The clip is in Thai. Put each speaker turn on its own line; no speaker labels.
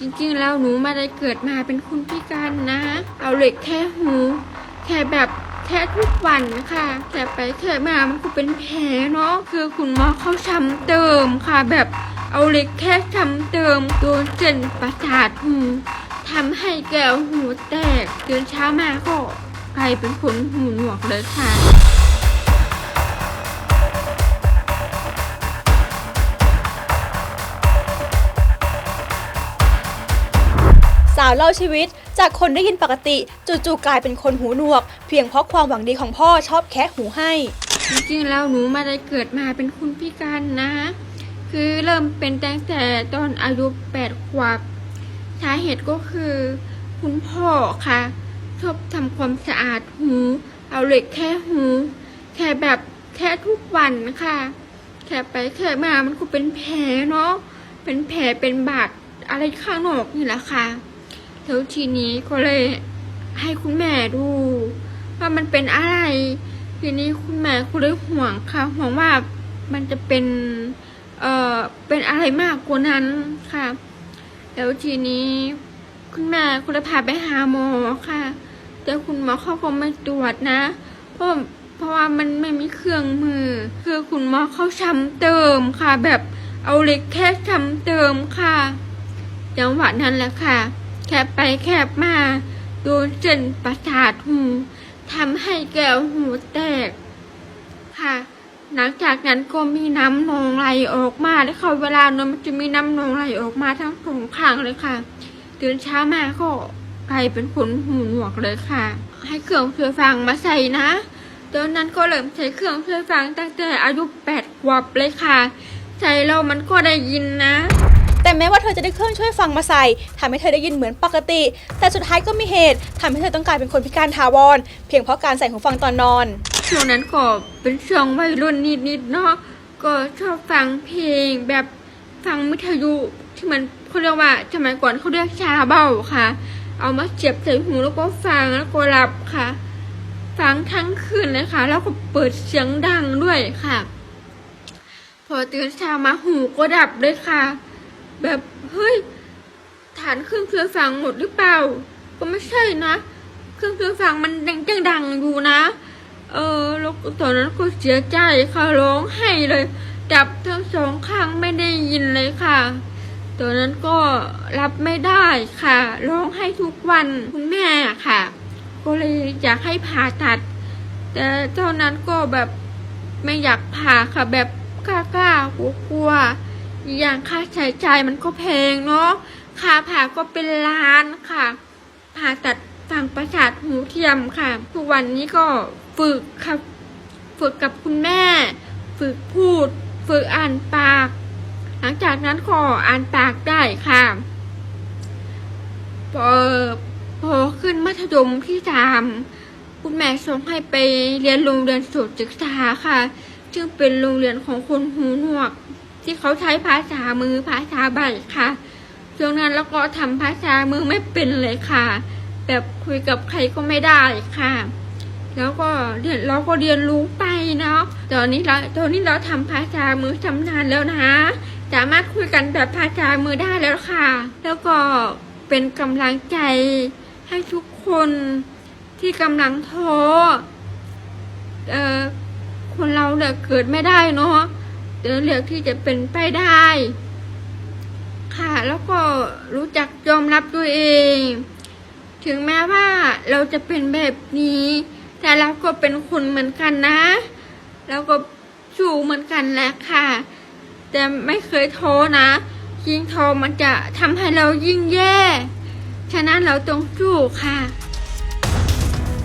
จริงๆ แล้วหนูไม่ได้เกิดมาเป็นคนพิการนะเอาเหล็กแค่หูแค่แบบแค่ทุกวันค่ะแค่ไปแค่มามันก็เป็นแผลเนาะคือคุณหมอเขาช้ำเติมค่ะ แบบเอาเหล็กแค่ช้ำเติมโดนเส้นประสาทหูทำให้แก้วหูแตกตื่นเช้ามาก็กลายเป็นคนหูหนวกเลยค่ะา
วเล่าชีวิต จากคนได้ยินปกติจู่ๆกลายเป็นคนหูหนวก เพียงเพราะความหวังดีของพ่อชอบแคะหูให้
จริงๆแล้วหนูไม่ได้เกิดมาเป็นคนพิการนะ คือเริ่มเป็นตั้งแต่ตอนอายุแปดขวบสาเหตุก็คือคุณพ่อค่ะ ชอบทำความสะอาดหู เอาเหล็กแค่หู แค่แบบแค่ทุกวันค่ะ แค่ไปแค่มามันก็เป็นแผลเนาะเป็นแผลเป็นบาดอะไรข้างนอกนี่แหละค่ะ แล้วทีนี้ก็เลยให้คุณแม่ดู ว่ามันเป็นอะไร ทีนี้คุณแม่ก็เลยห่วงค่ะห่วงว่ามันจะเป็น เอ่อเป็นอะไรมากกว่านั้นค่ะ แล้วทีนี้คุณแม่ก็เลยพาไปหาหมอค่ะ แต่คุณหมอเขาก็ไม่ตรวจนะ เพราะเพราะว่ามันไม่มีเครื่องมือ คือคุณหมอเขาช้ำเติมค่ะ แบบเอาเหล็กแค่ช้ำเติมค่ะจังหวะนั้นแหละค่ะ คบไปแคบมาโดนเส้นประสาทหูทำให้แก้วหูแตก ค่ะ หลังจากนั้นก็มีน้ำนองไหลออกมาแล้วค่ะเวลานอนมันจะมีน้ำนองไหลออกมาทั้งสองข้างเลยค่ะตื่นเช้ามาก็กลายเป็นขนหูหนวกเลยค่ะ ให้เครื่องช่วยฟังมาใส่นะตอนนั้นก็เริ่มใช้เครื่องช่วยฟังตั้งแต่อายุแปดขวบเลยค่ะ ใส่แล้วมันก็ได้ยินนะ
แต่แม้ว่าเธอจะได้เครื่องช่วยฟังมาใส่ทำให้เธอได้ยินเหมือนปกติ แต่สุดท้ายก็มีเหตุทำให้เธอต้องกลายเป็นคนพิการถาวร เพียงเพราะการใส่หูฟังตอนนอน
ช่วงนั้นก็เป็นช่วงวัยรุ่นนิดๆเนาะก็ชอบฟังเพลงแบบฟังวิทยุที่มันเขาเรียกว่าสมัยก่อนเขาเรียกชาเบ้าค่ะ เอามาเสียบใส่หูแล้วก็ฟังแล้วก็หลับค่ะ ฟังทั้งคืนเลยค่ะแล้วก็เปิดเสียงดังด้วยค่ะ พอตื่นเช้ามาหูก็ดับเลยค่ะ แบบเฮ้ยฐานเครื่องเชื่อฟังหมดหรือเปล่า ก็ไม่ใช่นะ เครื่องเชื่อฟังมันยังยังดังอยู่นะ เออแล้วตอนนั้นก็เสียใจค่ะร้องไห้เลยดับทั้งสองข้างไม่ได้ยินเลยค่ะตอนนั้นก็รับไม่ได้ค่ะร้องไห้ทุกวันคุณแม่ค่ะ ก็เลยอยากให้ผ่าตัด แต่ตอนนั้นก็แบบไม่อยากผ่าค่ะแบบกล้ากล้ากลัวกลัว อย่างค่าใช้จ่ายมันก็แพงเนาะ ค่าผ่าก็เป็นล้านค่ะ ผ่าตัดฝังประสาทหูเทียมค่ะ ทุกวันนี้ก็ฝึกค่ะ ฝึกกับคุณแม่ ฝึกพูด ฝึกอ่านปาก หลังจากนั้นก็อ่านปากได้ค่ะพอพอขึ้นมัธยมที่สามคุณแม่ส่งให้ไปเรียนโรงเรียนสุดศึกษาค่ะ ซึ่งเป็นโรงเรียนของคนหูหนวก ที่เขาใช้ภาษามือภาษาใบค่ะช่วงนั้นแล้วก็ทำภาษามือไม่เป็นเลยค่ะ แบบคุยกับใครก็ไม่ได้ค่ะ แล้วก็เรียนเราก็เรียนรู้ไปเนาะตอนนี้เราตอนนี้เราทำภาษามือชำนาญแล้วนะสามารถคุยกันแบบภาษามือได้แล้วค่ะ แล้วก็เป็นกำลังใจให้ทุกคนที่กำลังท้อเอ่อคนเราเนี่ยเกิดไม่ได้เนาะ แต่เลือกที่จะเป็นไปได้ ค่ะ แล้วก็รู้จักยอมรับตัวเอง ถึงแม้ว่าเราจะเป็นแบบนี้ แต่เราก็เป็นคนเหมือนกันนะ แล้วก็สู้เหมือนกันแหละค่ะ แต่ไม่เคยท้อนะยิ่งท้อมันจะทำให้เรายิ่งแย่ ฉะนั้นเราต้องสู้ค่ะ